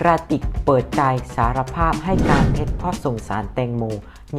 กระติกเปิดใจสารภาพให้การเท็จเพราะสงสารแตงโม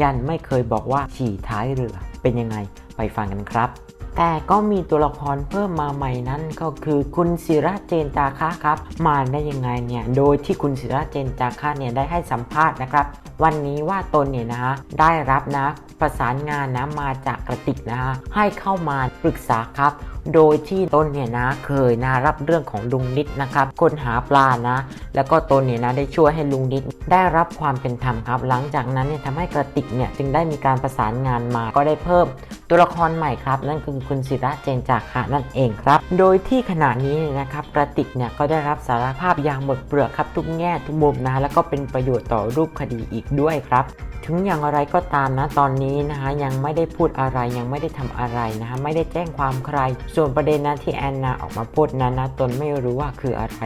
ยันไม่เคยบอกว่าฉี่ท้ายเรือ เป็นยังไงไปฟังกันครับ แต่ก็มีตัวละครเพิ่มมาใหม่นั้นก็คือคุณศิระเจนจาคะครับ มาได้ยังไงเนี่ยโดยที่คุณศิระเจนจาคะเนี่ยได้ให้สัมภาษณ์นะครับ วันนี้ว่าตนเนี่ยนะฮะได้รับนะ ประสานงานนะมาจากกระติกนะฮะให้เข้ามาปรึกษาครับ โดยที่ตนเนี่ยนะเคยนะรับเรื่องของลุงนิดนะครับคนหาปลานะ แล้วก็ตนเนี่ยนะได้ช่วยให้ลุงนิดได้รับความเป็นธรรมครับ หลังจากนั้นเนี่ยทำให้กระติกเนี่ยจึงได้มีการประสานงานมาก็ได้เพิ่ม ตัวละครใหม่ครับ นั่นคือคุณศิระเจนจาคะนั่นเองครับ โดยที่ขณะนี้เนี่ยนะครับกระติกเนี่ยก็ได้รับสารภาพอย่างหมดเปลือกครับทุกแง่ทุกมุมนะแล้วก็เป็นประโยชน์ต่อรูปคดีอีกด้วยครับถึงอย่างไรก็ตามนะตอนนี้นะคะยังไม่ได้พูดอะไรยังไม่ได้ทำอะไรนะคะไม่ได้แจ้งความใคร ส่วนประเด็นนะที่แอนนาออกมาพูดนั้นนะตนไม่รู้ว่าคืออะไร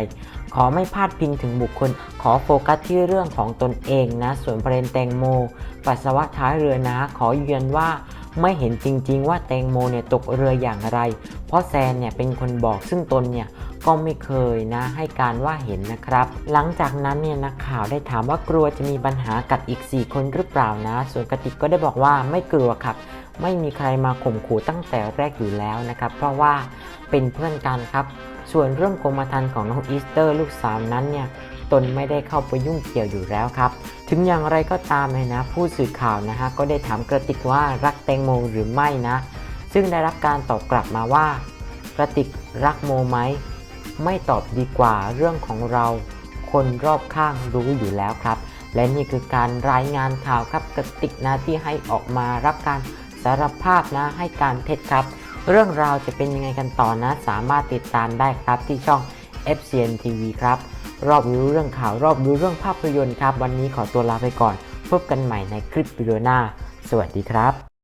ขอไม่พาดพิงถึงบุคคล ขอโฟกัสที่เรื่องของตนเองนะส่วนประเด็นแตงโม ปัสสาวะท้ายเรือนะขอยืนยันว่า ไม่เห็นจริงๆว่าแตงโมเนี่ยตกเรืออย่างไร เพราะแซนเนี่ยเป็นคนบอกซึ่งตนเนี่ยก็ไม่เคยนะให้การว่าเห็นนะครับ หลังจากนั้นเนี่ยนักข่าวได้ถามว่ากลัวจะมีปัญหากับอีก 4 คนหรือเปล่านะ ส่วนกติกก็ได้บอกว่าไม่กลัวครับ ไม่มีใครมาข่มขู่ตั้งแต่แรกอยู่แล้วนะครับ เพราะว่าเป็นเพื่อนกันครับ ส่วนเรื่องกรมธรรม์ของน้องอีสเตอร์ลูกสาวนั้นเนี่ยตนไม่ได้เข้าไปยุ่งเกี่ยวอยู่แล้วครับ ถึงอย่างไรก็ตามนะ ผู้สื่อข่าวนะฮะก็ได้ถามกระติกว่ารักแตงโมหรือไม่นะ ซึ่งได้รับการตอบกลับมาว่า กระติกรักโมไหมไม่ตอบดีกว่าเรื่องของเรา คนรอบข้างรู้อยู่แล้วครับ และนี่คือการรายงานข่าวครับกระติกนะที่ให้ออกมารับการสารภาพนะให้การเท็จครับ เรื่องราวจะเป็นยังไงกันต่อนะ สามารถติดตามได้ครับที่ช่อง FCN TV ครับ รอบรู้เรื่องข่าวรอบรู้เรื่องภาพยนตร์ครับ วันนี้ขอตัวลาไปก่อน พบกันใหม่ในคลิปวิดีโอหน้า สวัสดีครับ